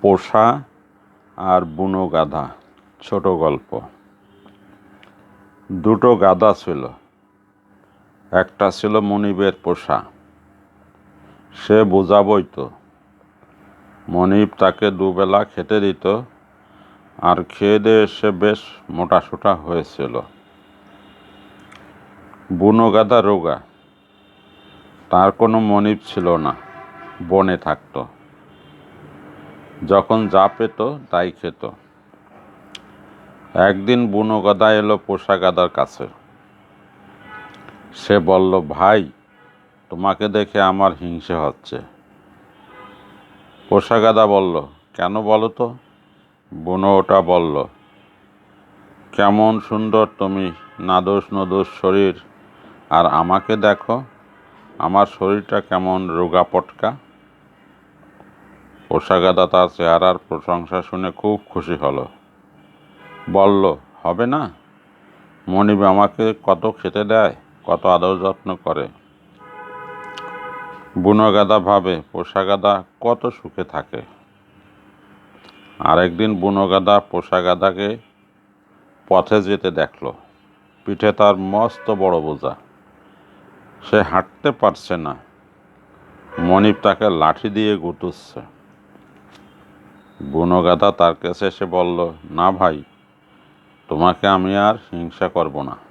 পোষা আর বুনো গাধা, ছোট গল্প। দুটো গাধা ছিল। একটা ছিল মনিবের পোষা। সে বোঝা বইতো মনিব তাকে দুবেলা খেতে দিত, আর খেয়ে দিয়ে সে বেশ মোটাসোটা হয়েছিল। বুনো গাধা রোগা। তার কোনো মনিব ছিল না, বনে থাকতো। যখন যা পেত, তাই খেত। একদিন বুনো গাদা এলো পোষা গাদার কাছে। সে বলল, ভাই, তোমাকে দেখে আমার হিংসে হচ্ছে। পোষা গাদা বলল, কেন বলো তো? বুনো ওটা বলল, কেমন সুন্দর তুমি নাদোষ নদোষ শরীর, আর আমাকে দেখো, আমার শরীরটা কেমন রোগা পটকা। পোষা গাদা তার চেহারার প্রশংসা শুনে খুব খুশি হলো। বলল, হবে না? মনিব আমাকে কত খেতে দেয়, কত আদর যত্ন করে। বুনো গাদা ভাবে পোষা গাদা কত সুখে থাকে। আরেকদিন বুনো গাদা পোষা গাদাকে পথে যেতে দেখল। পিঠে তার মস্ত বড় বোঝা। সে হাঁটতে পারছে না। মনিব তাকে লাঠি দিয়ে গুতুচ্ছে। বুনো গাদা তার কাছে এসে বলল না ভাই তোমাকে আমি আর হিংসা করব না।